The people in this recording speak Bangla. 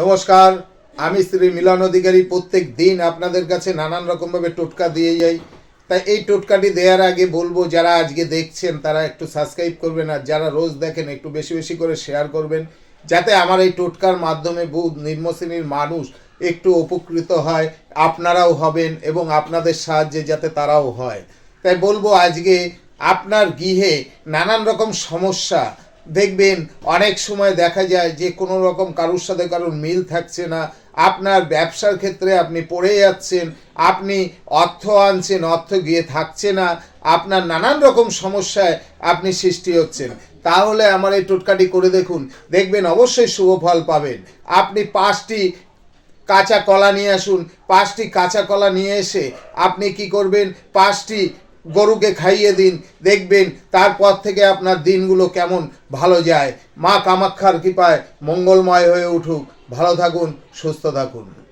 নমস্কার, আমি শ্রী মিলন অধিকারী প্রত্যেক দিন আপনাদের কাছে নানান রকমভাবে টোটকা দিয়ে যাই। তাই এই টোটকাটি দেওয়ার আগে বলব, যারা আজকে দেখছেন তারা একটু সাবস্ক্রাইব করবেন আর যারা রোজ দেখেন একটু বেশি বেশি করে শেয়ার করবেন, যাতে আমার এই টোটকার মাধ্যমে বহু নিম্ন শ্রেণির মানুষ একটু উপকৃত হয়, আপনারাও হবেন এবং আপনাদের সাহায্যে যাতে তারাও হয়। তাই বলব, আজকে আপনার গৃহে নানান রকম সমস্যা দেখবেন অনেক সময় দেখা যায় যে কোনো রকম কারোর সাথে কারোর মিল থাকছে না। আপনার ব্যবসার ক্ষেত্রে আপনি পড়ে যাচ্ছেন, আপনি অর্থ আনছেন, অর্থ গিয়ে থাকছে না, আপনার নানান রকম সমস্যায় আপনি সৃষ্টি হচ্ছেন। তাহলে আমার এই টোটকাটি করে দেখুন, দেখবেন অবশ্যই শুভ ফল পাবেন। আপনি পাঁচটি কাঁচা কলা নিয়ে আসুন, পাঁচটি কাঁচা কলা নিয়ে এসে আপনি কি করবেন? পাঁচটি গরুকে খাইয়ে দিন, দেখবেন তারপর থেকে আপনার দিনগুলো কেমন ভালো যায়। মা কামাক্ষার কৃপায় মঙ্গলময় হয়ে উঠুক। ভালো থাকুন, সুস্থ থাকুন।